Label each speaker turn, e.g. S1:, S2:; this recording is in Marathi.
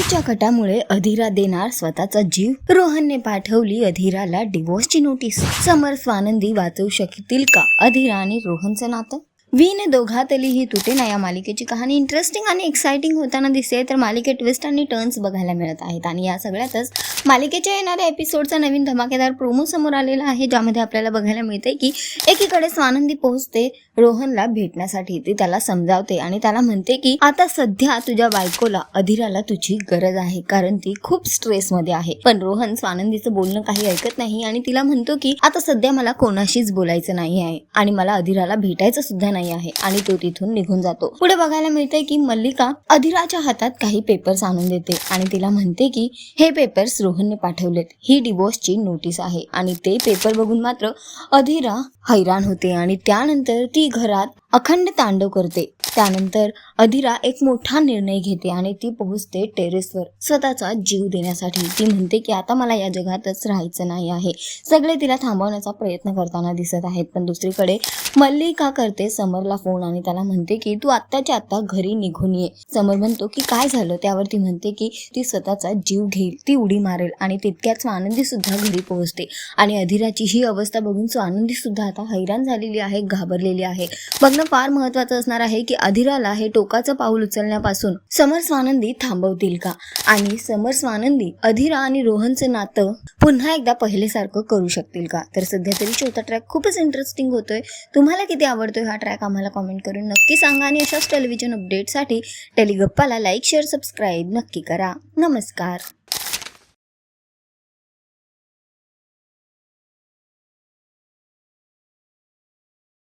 S1: समोरच्या कटामुळे अधीरा देणार स्वतःचा जीव. रोहनने पाठवली अधीराला डिवोर्सची नोटीस समर स्वानंदी वाचवू शकतील का? अधीरा आणि रोहनचं नातं? वीन दोघातली ही तुटे ना या मालिकेची कहाणी इंटरेस्टिंग आणि एक्सायटिंग होताना दिसते. तर मालिकेत ट्विस्ट आणि टर्न्स बघायला मिळत आहेत. आणि या सगळ्यातच मालिकेच्या येणाऱ्या एपिसोडचा नवीन धमाकेदार प्रोमो समोर आलेला आहे ज्यामध्ये आपल्याला बघायला मिळते की एकीकडे स्वानंदी पोहोचते रोहनला भेटण्यासाठी. ती त्याला समजावते आणि त्याला म्हणते की आता सध्या तुझ्या बायकोला अधिराला तुझी गरज आहे कारण ती खूप स्ट्रेसमध्ये आहे. पण रोहन स्वानंदीचं बोलणं काही ऐकत नाही आणि तिला म्हणतो की आता सध्या मला कोणाशीच बोलायचं नाही आहे आणि मला अधिराला भेटायचं सुद्धा नाही नाही आहे आणि तो तिथून निघून जातो. पुढे बघायला मिळते की मल्लिका अधिराच्या हातात काही पेपर्स आणून देते आणि तिला म्हणते की हे पेपर्स रोहनने पाठवलेत. ही डिवोर्सची नोटीस आहे. आणि ते पेपर बघून मात्र अधिरा हैराण होते आणि त्यानंतर ती घरात अखंड तांडव करते. त्यानंतर अधिरा एक मोठा निर्णय घेते आणि ती पोहोचते टेरेसवर. स्वतःचा जीव देण्यासाठी. ती म्हणते की आता मला या जगातच राहायचं नाही आहे. सगळे तिला थांबवण्याचा प्रयत्न करताना दिसत आहेत. पण दुसरीकडे मल्लिका करते समरला फोन आणि त्याला म्हणते की तू आत्ताच्या आत्ता घरी निघून ये. समर म्हणतो की काय झालं? त्यावर ती म्हणते की ती स्वतःचा जीव घेईल. ती उडी मारेल आणि तितक्याच स्वानंदी सुद्धा घरी पोहोचते. आणि अधिराची ही अवस्था बघून स्वानंदी सुद्धा आता हैराण झालेली आहे घाबरलेली आहे. बघणं फार महत्वाचं असणार आहे की अधिराला हे टोकाचं पाऊल उचलण्यापासून समर स्वानंदी थांबवतील का? आणि समर स्वानंदी अधिरा आणि रोहनचं नातं पुन्हा एकदा पहिलेसारखं करू शकतील का? तर सध्या तरी चौथा ट्रॅक खूपच इंटरेस्टिंग होतोय. तुम्हाला किती आवडतोय हा ट्रॅक आम्हाला कमेंट करून नक्की सांगा आणि अशाच टेलिव्हिजन अपडेटसाठी टेलिगप्पाला लाईक शेअर सबस्क्राईब नक्की करा. नमस्कार.